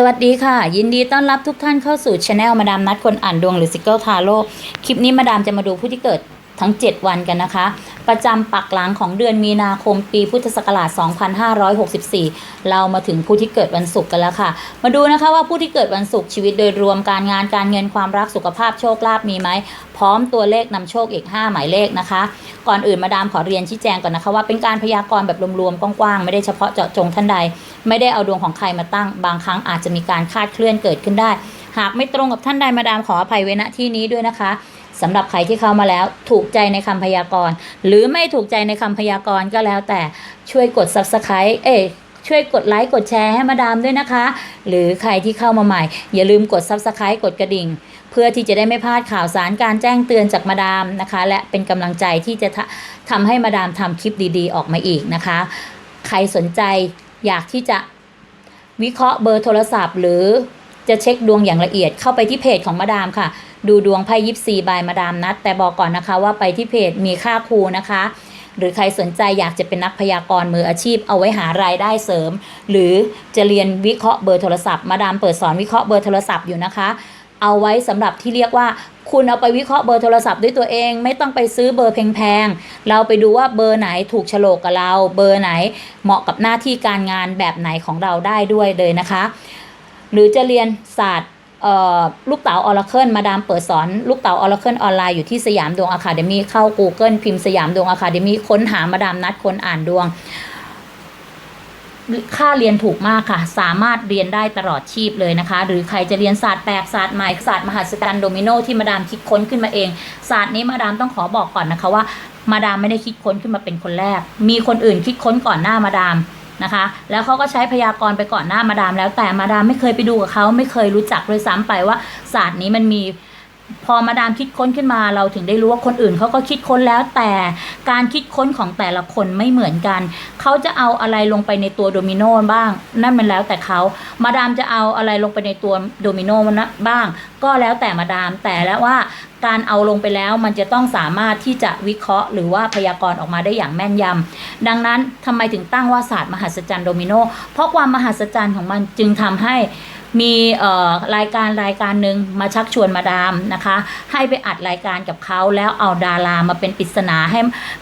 สวัสดีค่ะ ยินดีต้อนรับทุกท่านเข้าสู่ช anel มาดามนัดคนอ่านดวงหรือซิกเกิลทาโร่คลิปนี้มาดามจะมาดูผู้ที่เกิดทั้ง 7 วันกันนะคะ ประจำปักหลังของเดือนมีนาคมปีพุทธศักราช 2564 เรามาถึงผู้ที่เกิดวันศุกร์กันแล้วค่ะ มาดูนะคะว่าผู้ที่เกิดวันศุกร์ชีวิตโดยรวมการงานการเงินความรักสุขภาพโชคลาภมีไหม พร้อมตัวเลขนำโชคอีก 5 หมายเลขนะคะ ก่อนอื่นมาดามขอเรียนชี้แจงก่อนนะคะว่าเป็นการพยากรณ์แบบรวมๆกว้างๆไม่ได้เฉพาะเจาะจงท่านใด ไม่ได้เอาดวงของใครมาตั้ง บางครั้งอาจจะมีการคาดเคลื่อนเกิดขึ้นได้ หากไม่ตรงกับท่านใดมาดามขออภัยไว้ณที่นี้ด้วยนะคะ สำหรับใครที่เข้ามาแล้วถูกใจในคำพยากรณ์ หรือไม่ถูกใจในคำพยากรณ์ก็แล้วแต่ช่วยกด subscribe เอ้ช่วยกดไลค์กดแชร์ให้มาดามด้วยนะคะ หรือใครที่เข้ามาใหม่ อย่าลืมกด subscribe กดกระดิ่ง เพื่อที่จะได้ไม่พลาดข่าวสารการแจ้งเตือนจากมาดามนะคะ และเป็นกำลังใจที่จะทะทำให้มาดามทำคลิปดีๆ ออกมาอีกนะคะ ใครสนใจอยากที่จะวิเคราะห์เบอร์โทรศัพท์ หรือจะเช็คดวงอย่างละเอียดเข้าไปที่เพจของมาดามค่ะ ดูดวงไพ่ยิปซีบายมาดามนัด แต่บอกก่อนนะคะว่าไปที่เพจมีค่าครูนะคะ หรือใครสนใจอยากจะเป็นนักพยากรณ์มืออาชีพเอาไว้หารายได้เสริม หรือจะเรียนวิเคราะห์เบอร์โทรศัพท์มาดามเปิดสอนวิเคราะห์เบอร์โทรศัพท์อยู่นะคะ เอาไว้สำหรับที่เรียกว่าคุณเอาไปวิเคราะห์เบอร์โทรศัพท์ด้วยตัวเอง ไม่ต้องไปซื้อเบอร์แพงๆ เราไปดูว่าเบอร์ไหนถูกโฉลกกับเรา เบอร์ไหนเหมาะกับหน้าที่การงานแบบไหนของเราได้ด้วยเลยนะคะ หรือจะเรียนศาสตร์ ลูกเต๋าออร์เคิลมาดามเปิดสอน ลูกเต๋าออร์เคิลออนไลน์อยู่ที่สยามดวงอะคาเดมีเข้า Google พิมพ์สยามดวงอะคาเดมีค้นหามาดามนัดคนอ่านดวง ค่าเรียนถูกมากค่ะ สามารถเรียนได้ตลอดชีพเลยนะคะ หรือใครจะเรียนศาสตร์แปลกศาสตร์ใหม่ศาสตร์มหัศจรรย์โดมิโนที่มาดามคิดค้นขึ้นมาเอง ศาสตร์นี้มาดามต้องขอบอกก่อนนะคะว่า มาดามไม่ได้คิดค้นขึ้นมาเป็นคนแรก มีคนอื่นคิดค้นก่อนหน้ามาดาม นะคะ แล้วเขาก็ใช้พยากรณ์ไปก่อนหน้ามาดามแล้วแต่มาดามไม่เคยไปดูกับเขาไม่เคยรู้จักเลยซ้ำไปว่าศาสตร์นี้มันมี พอมาดามคิดค้นขึ้นมาเราถึงได้รู้ว่าคนอื่นเขาก็คิดค้นแล้วแต่การคิดค้นของแต่ละคนไม่เหมือนกัน เขาจะเอาอะไรลงไปในตัวโดมิโนบ้าง นั่นมันแล้วแต่เขามาดามจะเอาอะไรลงไปในตัวโดมิโนนะบ้าง ก็แล้วแต่มาดามแต่แล้วว่าการเอาลงไปแล้วมันจะต้องสามารถที่จะวิเคราะห์ หรือว่าพยากรณ์ออกมาได้อย่างแม่นยำดังนั้นทำไมถึงตั้งว่าศาสตร์มหัศจรรย์โดมิโนเพราะความมหัศจรรย์ของมันจึงทำให้ มีรายการรายการหนึ่งมาชักชวนมาดามนะคะ ให้ไปอัดรายการกับเขาแล้วเอาดารามาเป็นปริศนาให้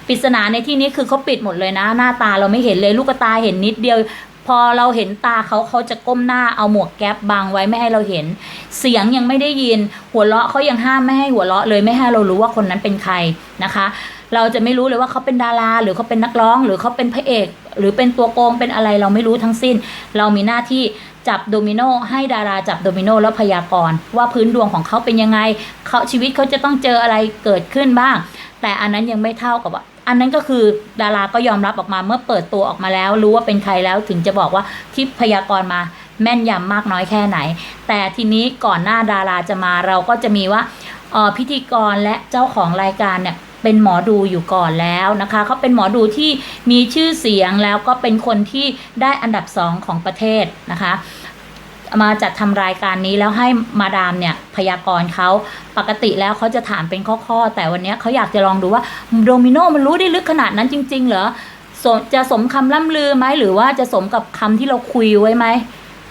ปริศนาในที่นี้คือเขาปิดหมดเลยนะ หน้าตาเราไม่เห็นเลยลูกตาเห็นนิดเดียวพอเราเห็นตาเขาเขาจะก้มหน้าเอาหมวกแก๊ปบังไว้ไม่ให้เราเห็น เสียงยังไม่ได้ยิน หัวเราะเขายังห้ามไม่ให้หัวเราะเลยไม่ให้เรารู้ว่าคนนั้นเป็นใครนะคะ เราจะไม่รู้เลยว่าเขาเป็นดารา หรือเขาเป็นนักร้อง หรือเขาเป็นพระเอก หรือเป็นตัวโกงเป็นอะไรเราไม่รู้ทั้งสิ้น เรามีหน้าที่จับโดมิโนให้ดาราจับโดมิโนแล้วพยากรณ์ว่าพื้นดวงของเขาเป็นยังไงเขาชีวิตเขาจะต้องเจออะไรเกิดขึ้นบ้าง แต่อันนั้นยังไม่เท่ากับว่าอันนั้นก็คือดาราก็ยอมรับออกมาเมื่อเปิดตัวออกมาแล้ว รู้ว่าเป็นใครแล้วถึงจะบอกว่าที่พยากรณ์มาแม่นยำมากน้อยแค่ไหน แต่ทีนี้ก่อนหน้าดาราจะมาเราก็จะมีว่าออพิธีกรและเจ้าของรายการเนี่ย เป็นหมอดูอยู่ก่อนแล้วนะคะเขาเป็นหมอดูที่มีชื่อเสียงแล้วก็เป็นคนที่ได้อันดับสองของประเทศนะคะมาจัดทำรายการนี้แล้วให้มาดามเนี่ยพยากรณ์เขาปกติแล้วเขาจะถามเป็นข้อๆ แต่วันนี้เขาอยากจะลองดูว่าโดมิโนมันรู้ได้ลึกขนาดนั้นจริง ๆ เหรอจะสมคำล่ำลือไหมหรือว่าจะสมกับคำที่เราคุยไว้ไหม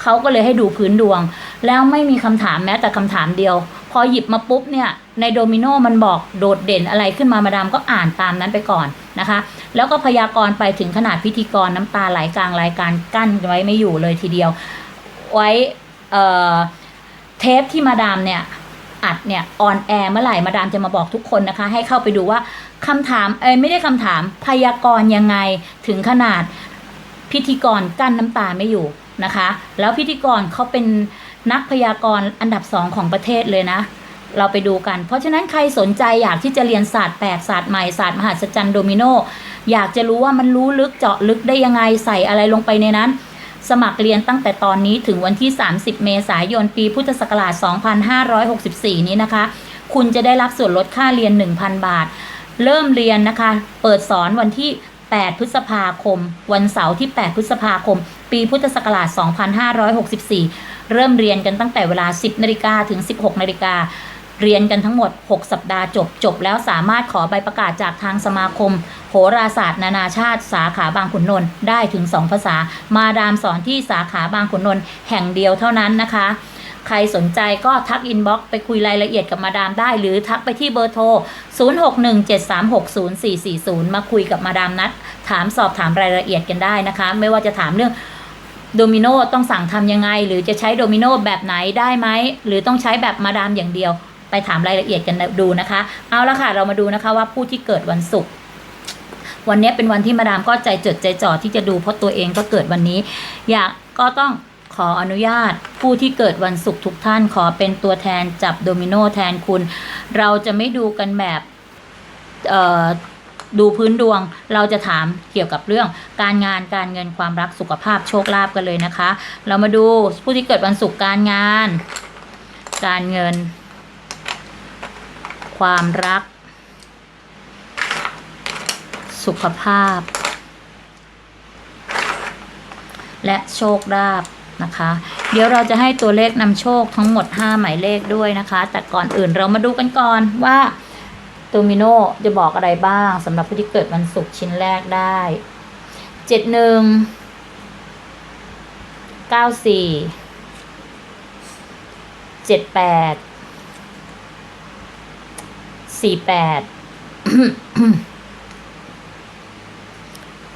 เขาก็เลยให้ดูพื้นดวง แล้วไม่มีคำถามแม้แต่คำถามเดียว พอหยิบมาปุ๊บเนี่ยในโดมิโนมันบอกโดดเด่นอะไรขึ้นมามาดามก็อ่านตามนั้นไปก่อนนะคะ แล้วก็พยากรณ์ไปถึงขนาดพิธีกรน้ำตาไหลกลางรายการกั้นไว้ไม่อยู่เลยทีเดียว ไว้เอ่อเทปที่มาดามเนี่ยอัดเนี่ยออนแอร์เมื่อไหร่มาดามจะมาบอกทุกคนนะคะ ให้เข้าไปดูว่าคำถามเอ้ไม่ได้คำถามพยากรณ์ยังไงถึงขนาดพิธีกรกั้นน้ำตาไม่อยู่ นะคะ แล้วพิธีกรเขาเป็นนักพยากรณ์อันดับสองของประเทศเลยนะ เราไปดูกัน เพราะฉะนั้นใครสนใจอยากที่จะเรียนศาสตร์แปลกศาสตร์ใหม่ศาสตร์มหัศจรรย์โดมิโนอยากจะรู้ว่ามันรู้ลึกเจาะลึกได้ยังไงใส่อะไรลงไปในนั้น สมัครเรียนตั้งแต่ตอนนี้ถึงวันที่ 30 เมษายนปีพุทธศักราช 2564 นี้นะคะ คุณจะได้รับส่วนลดค่าเรียน 1,000 บาท เริ่มเรียนนะคะ เปิดสอนวันที่8พฤษภาคม วันเสาร์ที่ 8 พฤษภาคม ปีพุทธศักราช 2564 เริ่มเรียนกันตั้งแต่เวลา 10นาฬิกาถึง 16นาฬิกาเรียนกันทั้งหมด 6 สัปดาห์จบ จบแล้วสามารถขอใบประกาศจากทางสมาคม โหราศาสตร์ นานาชาติ สาขาบางขุนนนท์ได้ถึง 2 ภาษา มาดามสอนที่สาขาบางขุนนนท์แห่งเดียวเท่านั้นนะคะ ใครสนใจก็ทักอินบ็อกซ์ไปคุยรายละเอียดกับมาดามได้ หรือทักไปที่เบอร์โทร 0617360440 มาคุยกับมาดามนัดถามสอบถามรายละเอียดกันได้นะคะ ไม่ว่าจะถามเรื่อง โดมิโนต้องสั่งทำยังไง หรือจะใช้โดมิโนแบบไหนได้ไหม หรือต้องใช้แบบมาดามอย่างเดียว ไปถามรายละเอียดกันดูนะคะ เอาละค่ะ เรามาดูนะคะว่าผู้ที่เกิดวันศุกร์วันนี้เป็นวันที่มาดามก็ใจจดใจจ่อที่จะดูเพราะตัวเองก็เกิดวันนี้ อยากก็ต้องขออนุญาตผู้ที่เกิดวันศุกร์ทุกท่านขอเป็นตัวแทนจับโดมิโนแทนคุณ เราจะไม่ดูกันแบบเอ่อ ดูพื้นดวงเราจะถามเกี่ยวกับเรื่องการงานการเงินความรักสุขภาพโชคลาภกันเลยนะคะ เรามาดูผู้ที่เกิดวันศุกร์การงาน การเงิน ความรัก สุขภาพ และโชคลาภนะคะ เดี๋ยวเราจะให้ตัวเลขนำโชคทั้งหมด 5 หมายเลขด้วยนะคะ แต่ก่อนอื่นเรามาดูกันก่อนว่า โดมิโนจะบอกอะไรบ้างสำหรับผู้ที่เกิดวันศุกร์ชิ้นแรกได้เจ็ดหนึ่งเก้าสี่เจ็ดแปดสี่แปด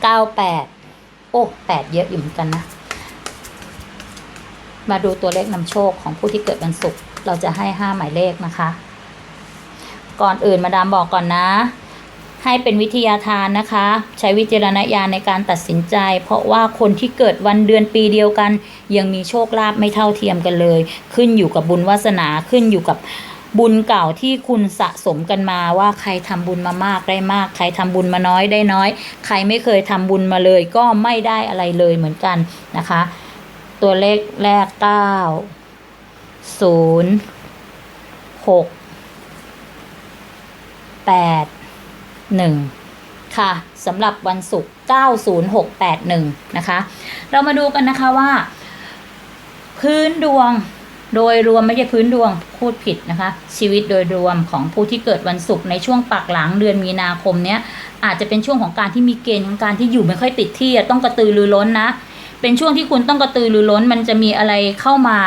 เก้าแปดโอ้แปดเยอะอยู่เหมือนกันนะ มาดูตัวเลขนำโชคของผู้ที่เกิดวันศุกร์เราจะให้ห้าหมายเลขนะคะ ก่อนอื่นมาดามบอกก่อนนะ ให้เป็นวิทยาทานนะคะ ใช้วิจารณญาณในการตัดสินใจ เพราะว่าคนที่เกิดวันเดือนปีเดียวกัน ยังมีโชคลาภไม่เท่าเทียมกันเลย ขึ้นอยู่กับบุญวาสนาขึ้นอยู่กับบุญเก่าที่คุณสะสมกันมาว่าใครทำบุญมามากได้มาก ใครทำบุญมาน้อยได้น้อย ใครไม่เคยทำบุญมาเลย ก็ไม่ได้อะไรเลยเหมือนกันนะคะ ตัวเลขแรกเก้าศูนย์หก แปดหนึ่งค่ะสำหรับวันศุกร์90681 นะคะ เรามาดูกันนะคะว่า พื้นดวงโดยรวมไม่ใช่พื้นดวงพูดผิดนะคะ ชีวิตโดยรวมของผู้ที่เกิดวันศุกร์ในช่วงปักหลังเดือนมีนาคมเนี้ยอาจจะเป็นช่วงของการที่มีเกณฑ์ของการที่อยู่ไม่ค่อยติดที่ต้องกระตือรือร้นนะ เป็นช่วงที่คุณต้องกระตือรือร้นมันจะมีอะไรเข้ามา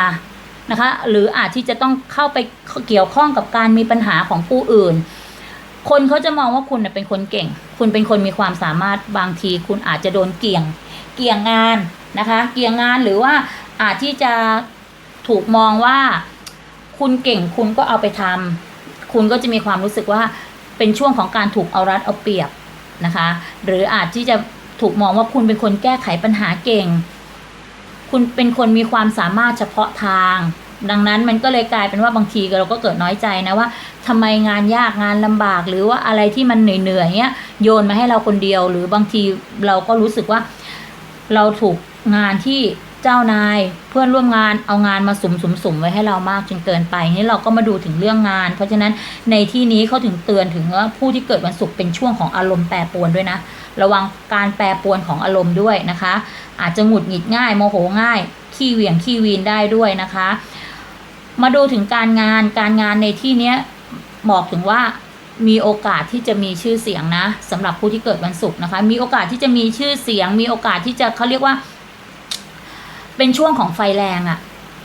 นะคะ หรืออาจที่จะต้องเข้าไปเกี่ยวข้องกับการมีปัญหาของผู้อื่น คนเขาจะมองว่าคุณเป็นคนเก่ง คุณเป็นคนมีความสามารถบางที คุณอาจจะโดนเกี่ยง เกี่ยงงานนะคะ เกี่ยงงานหรือว่าอาจที่จะถูกมองว่า คุณเก่งคุณก็เอาไปทำคุณก็จะมีความรู้สึกว่าเป็นช่วงของการถูกเอารัดเอาเปรียบนะคะ หรืออาจที่จะถูกมองว่าคุณเป็นคนแก้ไขปัญหาเก่ง คุณเป็นคนมีความสามารถเฉพาะทาง ดังนั้นมันก็เลยกลายเป็นว่าบางทีเราก็เกิดน้อยใจนะว่าทำไมงานยากงานลำบาก หรือว่าอะไรที่มันเหนื่อยๆเนี้ยโยนมาให้เราคนเดียว หรือบางทีเราก็รู้สึกว่า เราถูกงานที่เจ้านายเพื่อนร่วมงานเอางานมาสุมสุมสุมไว้ให้เรามากจนเกินไปนี่เราก็มาดูถึงเรื่องงาน เพราะฉะนั้นในที่นี้เขาถึงเตือนถึงว่าผู้ที่เกิดวันศุกร์เป็นช่วงของอารมณ์แปรปรวนด้วยนะ ระวังการแปรปรวนของอารมณ์ด้วยนะคะ อาจจะหงุดหงิดง่ายโมโหง่าย ขี้เหวี่ยงขี้วีนได้ด้วยนะคะ มาดูถึงการงานการงานในที่เนี้ยบอกถึงว่ามีโอกาสที่จะมีชื่อเสียงนะสำหรับผู้ที่เกิดวันศุกร์นะคะ มีโอกาสที่จะมีชื่อเสียง มีโอกาสที่จะเขาเรียกว่า เป็นช่วงของไฟแรงอะ่ะ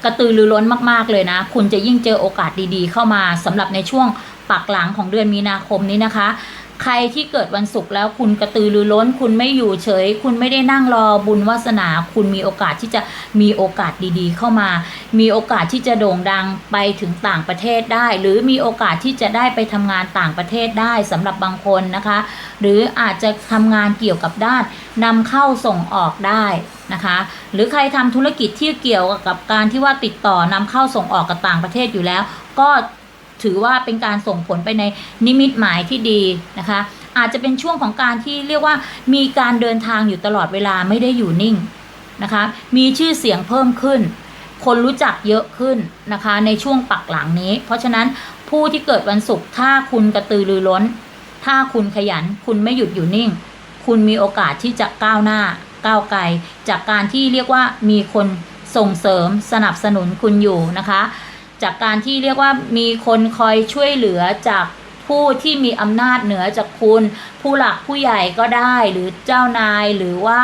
กระตือรือร้นมากๆเลยนะ คุณจะยิ่งเจอโอกาสดีๆ เข้ามาสำหรับในช่วงปักหลังของเดือนมีนาคมนี้นะคะ ใครที่เกิดวันศุกร์แล้วคุณกระตือรือร้น คุณไม่อยู่เฉย คุณไม่ได้นั่งรอบุญวาสนา คุณมีโอกาสที่จะมีโอกาสดีๆ เข้ามา มีโอกาสที่จะโด่งดังไปถึงต่างประเทศได้ หรือมีโอกาสที่จะได้ไปทำงานต่างประเทศได้สำหรับบางคนนะคะ หรืออาจจะทำงานเกี่ยวกับด้านนำเข้าส่งออกได้นะคะหรือใครทำธุรกิจที่เกี่ยวกับการที่ว่าติดต่อนำเข้าส่งออกกับต่างประเทศอยู่แล้ว ก็ ถือว่าเป็นการส่งผลไปในนิมิตหมายที่ดีนะคะ อาจจะเป็นช่วงของการที่เรียกว่ามีการเดินทางอยู่ตลอดเวลาไม่ได้อยู่นิ่งนะคะ มีชื่อเสียงเพิ่มขึ้น คนรู้จักเยอะขึ้นนะคะ ในช่วงปักหลังนี้ เพราะฉะนั้นผู้ที่เกิดวันศุกร์ถ้าคุณกระตือรือร้น ถ้าคุณขยันคุณไม่หยุดอยู่นิ่ง คุณมีโอกาสที่จะก้าวหน้าก้าวไกลจากการที่เรียกว่ามีคนส่งเสริมสนับสนุนคุณอยู่นะคะ จากการที่เรียกว่ามีคนคอยช่วยเหลือจากผู้ที่มีอำนาจเหนือจากคุณ ผู้หลักผู้ใหญ่ก็ได้หรือเจ้านายหรือว่า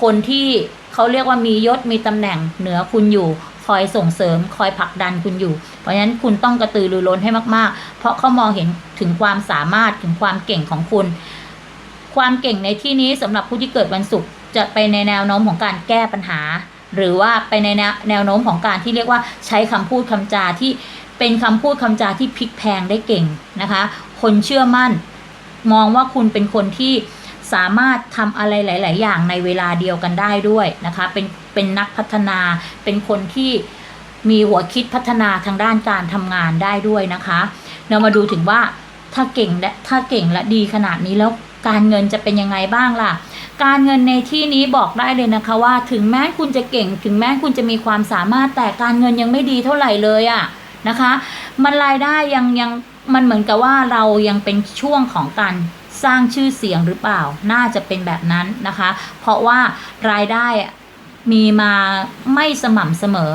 คนที่เขาเรียกว่ามียศมีตำแหน่งเหนือคุณอยู่ คอยส่งเสริมคอยผลักดันคุณอยู่ เพราะฉะนั้นคุณต้องกระตือรือร้นให้มาก ๆ เพราะเขามองเห็นถึงความสามารถถึงความเก่งของคุณ ความเก่งในที่นี้สำหรับผู้ที่เกิดวันศุกร์จะไปในแนวโน้มของการแก้ปัญหา หรือว่าไปในแนวโน้มของการที่เรียกว่าใช้คำพูดคำจาที่เป็นคำพูดคำจาที่พลิกแพงได้เก่งนะคะ คนเชื่อมั่น มองว่าคุณเป็นคนที่สามารถทำอะไรหลาย ๆ อย่างในเวลาเดียวกันได้ด้วยนะคะ เป็นเป็นนักพัฒนา เป็นคนที่มีหัวคิดพัฒนาทางด้านการทำงานได้ด้วยนะคะ เรามาดูถึงว่าถ้าเก่งและถ้าเก่งและดีขนาดนี้แล้ว การเงินจะเป็นยังไงบ้างล่ะ การเงินในที่นี้บอกได้เลยนะคะว่า ถึงแม้คุณจะเก่ง ถึงแม้คุณจะมีความสามารถแต่การเงินยังไม่ดีเท่าไหร่เลยอะนะคะ มันรายได้ยังยังมันเหมือนกับว่าเรายังเป็นช่วงของการสร้างชื่อเสียงหรือเปล่า น่าจะเป็นแบบนั้นนะคะ เพราะว่ารายได้อะ มีมาไม่สม่ำเสมอ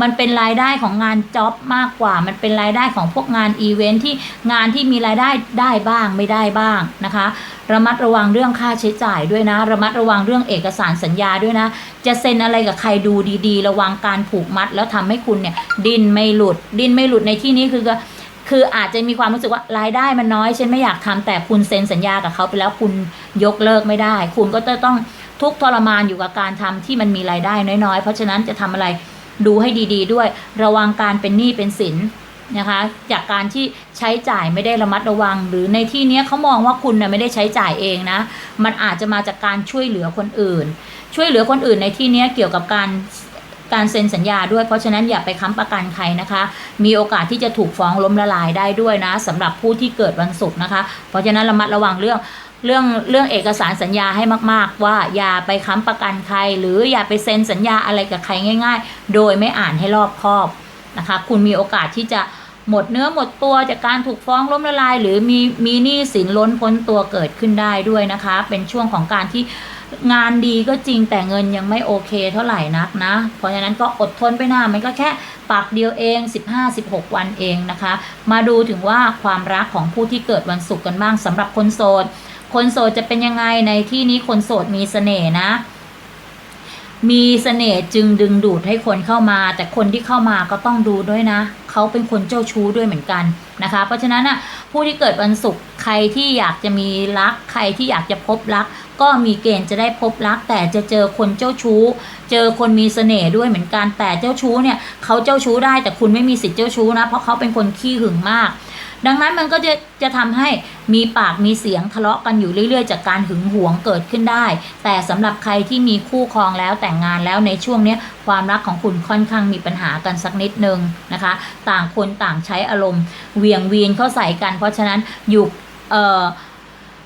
มันเป็นรายได้ของงานจ็อบมากกว่า มันเป็นรายได้ของพวกงานอีเวนท์ที่งานที่มีรายได้ได้บ้างไม่ได้บ้างนะคะ ระมัดระวังเรื่องค่าใช้จ่ายด้วยนะ ระมัดระวังเรื่องเอกสารสัญญาด้วยนะ จะเซ็นอะไรกับใครดูดีๆ ระวังการผูกมัด แล้วทำให้คุณเนี่ยดินไม่หลุด ดินไม่หลุดในที่นี้คือคืออาจจะมีความรู้สึกว่ารายได้มันน้อยฉันไม่อยากทำแต่คุณเซ็นสัญญากับเขาไปแล้วคุณยกเลิกไม่ได้ คุณก็จะต้อง ทุกทรมานอยู่กับการทำที่มันมีรายได้น้อยๆ เพราะฉะนั้นจะทำอะไรดูให้ดี ๆ ด้วยระวังการเป็นหนี้เป็นสินนะคะจากการที่ใช้จ่ายไม่ได้ระมัดระวัง หรือในที่นี้เขามองว่าคุณน่ะไม่ได้ใช้จ่ายเองนะ มันอาจจะมาจากการช่วยเหลือคนอื่น ช่วยเหลือคนอื่นในที่นี้เกี่ยวกับการการเซ็นสัญญาด้วย เพราะฉะนั้นอย่าไปค้ำประกันใครนะคะ มีโอกาสที่จะถูกฟ้องล้มละลายได้ด้วยนะสำหรับผู้ที่เกิดวันศุกร์นะคะ เพราะฉะนั้นระมัดระวังเรื่อง เรื่องเรื่องเอกสารสัญญาให้มาก ๆ ว่าอย่าไปค้ำประกันใคร หรืออย่าไปเซ็นสัญญาอะไรกับใครง่าย ๆ โดยไม่อ่านให้รอบคอบนะคะ คุณมีโอกาสที่จะหมดเนื้อหมดตัวจากการถูกฟ้องล้มละลาย หรือมีมีหนี้สินล้นพ้นตัวเกิดขึ้นได้ด้วยนะคะ เป็นช่วงของการที่งานดีก็จริงแต่เงินยังไม่โอเคเท่าไหร่นักนะ เพราะฉะนั้นก็อดทนไปหน้ามันก็แค่ปากเดียวเอง 15-16 วันเองนะคะ มาดูถึงว่าความรักของผู้ที่เกิดวันศุกร์กันบ้างสำหรับคนโสด คนโสดจะเป็นยังไงในที่นี้คนโสดมีเสน่ห์นะ มีเสน่ห์จึงดึงดูดให้คนเข้ามา แต่คนที่เข้ามาก็ต้องดูด้วยนะ เขาเป็นคนเจ้าชู้ด้วยเหมือนกันนะคะ เพราะฉะนั้นอะผู้ที่เกิดวันศุกร์ใครที่อยากจะมีรัก ใครที่อยากจะพบรัก ก็มีเกณฑ์จะได้พบรัก แต่จะเจอคนเจ้าชู้ เจอคนมีเสน่ห์ด้วยเหมือนกันแต่เจ้าชู้เนี่ยเขาเจ้าชู้ได้แต่คุณไม่มีสิทธิ์เจ้าชู้นะเพราะเขาเป็นคนขี้หึงมาก ดังนั้นมันก็จะจะทำให้มีปากมีเสียงทะเลาะกันอยู่เรื่อย ๆ จากการหึงหวงเกิดขึ้นได้ แต่สำหรับใครที่มีคู่ครองแล้วแต่งงานแล้วในช่วงนี้ความรักของคุณค่อนข้างมีปัญหากันสักนิดนึงนะคะ ต่างคนต่างใช้อารมณ์เหวียงวีนเข้าใส่กัน เพราะฉะนั้นอยู่เออ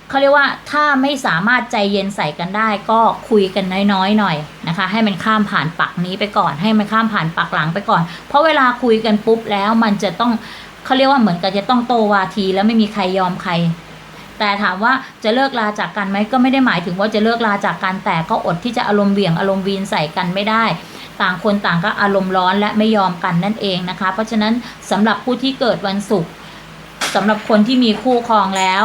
เขาเรียกว่าถ้าไม่สามารถใจเย็นใส่กันได้ ก็คุยกันน้อยๆหน่อยนะคะ ให้มันข้ามผ่านปักนี้ไปก่อน ให้มันข้ามผ่านปักหลังไปก่อน เพราะเวลาคุยกันปุ๊บแล้วมันจะต้อง เขาเรียกว่าเหมือนกับจะต้องโตวาทีแล้วไม่มีใครยอมใคร แต่ถามว่าจะเลิกลาจากกันไหมก็ไม่ได้หมายถึงว่าจะเลิกลาจากกันแต่ก็อดที่จะอารมณ์เหวี่ยงอารมณ์วีนใส่กันไม่ได้ต่างคนต่างก็อารมณ์ร้อนและไม่ยอมกันนั่นเองนะคะ เพราะฉะนั้นสำหรับผู้ที่เกิดวันศุกร์สำหรับคนที่มีคู่ครองแล้ว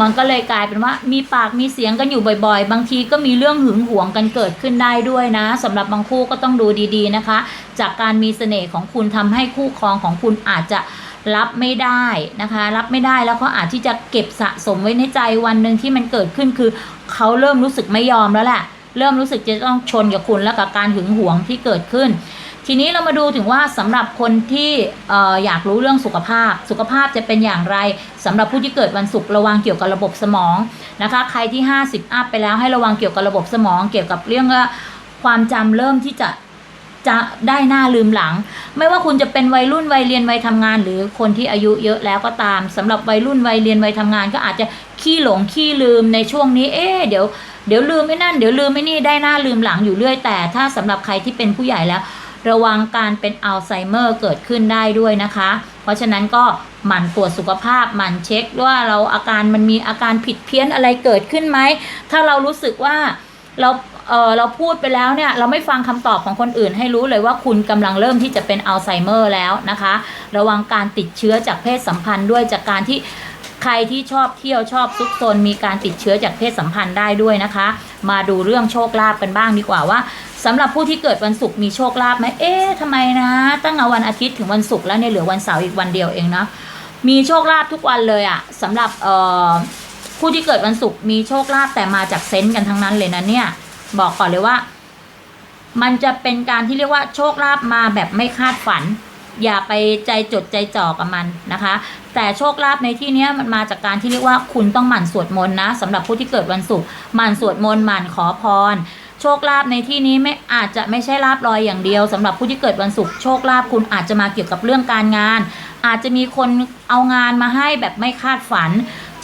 มันก็เลยกลายเป็นว่ามีปากมีเสียงกันอยู่บ่อยๆ บางทีก็มีเรื่องหึงหวงกันเกิดขึ้นได้ด้วยนะสำหรับบางคู่ก็ต้องดูดีๆนะคะ จากการมีเสน่ห์ของคุณทำให้คู่ครองของคุณอาจจะ รับไม่ได้นะคะ รับไม่ได้แล้วเขาอาจที่จะเก็บสะสมไว้ในใจวันหนึ่งที่มันเกิดขึ้นคือเขาเริ่มรู้สึกไม่ยอมแล้วแหละเริ่มรู้สึกจะต้องชนกับคุณแล้วกับการหึงหวงที่เกิดขึ้น ทีนี้เรามาดูถึงว่าสำหรับคนที่เอออยากรู้เรื่องสุขภาพ สุขภาพจะเป็นอย่างไรสำหรับผู้ที่เกิดวันศุกร์ระวังเกี่ยวกับระบบสมองนะคะ ใครที่ 50 อัพไปแล้วให้ระวังเกี่ยวกับระบบสมอง เกี่ยวกับเรื่องความจำเริ่มที่จะ จะได้หน้าลืมหลัง ไม่ว่าคุณจะเป็นวัยรุ่นวัยเรียนวัยทำงาน หรือคนที่อายุเยอะแล้วก็ตามสำหรับวัยรุ่นวัยเรียนวัยทำงาน ก็อาจจะขี้หลงขี้ลืมในช่วงนี้ เอ๊เดี๋ยวเดี๋ยวลืมไม่นั่น เดี๋ยวลืมไม่นี่ได้หน้าลืมหลังอยู่เรื่อย แต่ถ้าสำหรับใครที่เป็นผู้ใหญ่แล้ว ระวังการเป็นอัลไซเมอร์เกิดขึ้นได้ด้วยนะคะ เพราะฉะนั้นก็หมั่นตรวจสุขภาพหมั่นเช็คว่าเราอาการมันมีอาการผิดเพี้ยนอะไรเกิดขึ้นไหมถ้าเรารู้สึกว่า เราเออเราพูดไปแล้วเนี่ยเราไม่ฟังคำตอบของคนอื่นให้รู้เลยว่าคุณกำลังเริ่มที่จะเป็นอัลไซเมอร์แล้วนะคะ ระวังการติดเชื้อจากเพศสัมพันธ์ด้วยจากการที่ใครที่ชอบเที่ยวชอบซุกซนมีการติดเชื้อจากเพศสัมพันธ์ได้ด้วยนะคะ มาดูเรื่องโชคลาภกันบ้างดีกว่าว่าสำหรับผู้ที่เกิดวันศุกร์มีโชคลาภไหมเอ๊ะทำไมนะ ตั้งแต่วันอาทิตย์ถึงวันศุกร์แล้วเนี่ยเหลือวันเสาร์อีกวันเดียวเองนะมีโชคลาภทุกวันเลยอะสำหรับเอ่อ ผู้ที่เกิดวันศุกร์มีโชคลาภแต่มาจากเซนต์กันทั้งนั้นเลยนะเนี่ย บอกก่อนเลยว่า มันจะเป็นการที่เรียกว่าโชคลาภมาแบบไม่คาดฝัน อย่าไปใจจดใจจ่อกับมันนะคะ แต่โชคลาภในที่นี้มันมาจากการที่เรียกว่าคุณต้องหมั่นสวดมนต์นะสำหรับผู้ที่เกิดวันศุกร์หมั่นสวดมนต์หมั่นขอพรโชคลาภในที่นี้ไม่อาจจะไม่ใช่ลาบลอยอย่างเดียวสำหรับผู้ที่เกิดวันศุกร์โชคลาภคุณอาจจะมาเกี่ยวกับเรื่องการงาน อาจจะมีคนเอางานมาให้แบบไม่คาดฝัน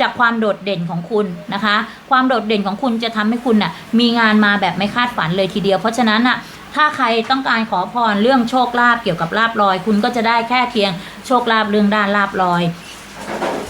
จากความโดดเด่นของคุณนะคะ ความโดดเด่นของคุณจะทำให้คุณน่ะมีงานมาแบบไม่คาดฝันเลยทีเดียว เพราะฉะนั้นน่ะถ้าใครต้องการขอพรเรื่องโชคลาภเกี่ยวกับลาบลอย คุณก็จะได้แค่เพียงโชคลาภเรื่องด้านลาบลอย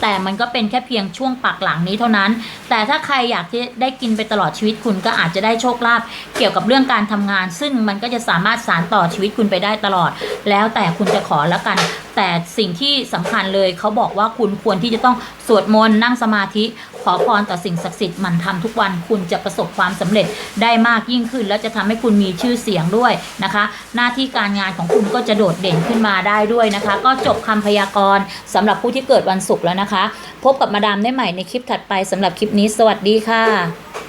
แต่มันก็เป็นแค่เพียงช่วงปักหลังนี้เท่านั้น แต่ถ้าใครอยากที่ได้กินไปตลอดชีวิตคุณก็อาจจะได้โชคลาภเกี่ยวกับเรื่องการทำงาน ซึ่งมันก็จะสามารถสานต่อชีวิตคุณไปได้ตลอด แล้วแต่คุณจะขอแล้วกัน แต่สิ่งที่สำคัญเลยเขาบอกว่าคุณควรที่จะต้องสวดมนต์นั่งสมาธิ ขอพรต่อสิ่งศักดิ์สิทธิ์มันทำทุกวันคุณจะประสบความสำเร็จได้มากยิ่งขึ้น และจะทำให้คุณมีชื่อเสียงด้วยนะคะ หน้าที่การงานของคุณก็จะโดดเด่นขึ้นมาได้ด้วยนะคะ ก็จบคำพยากรณ์สำหรับผู้ที่เกิดวันศุกร์แล้วนะคะ พบกับมาดามได้ใหม่ในคลิปถัดไปสำหรับคลิปนี้ สวัสดีค่ะ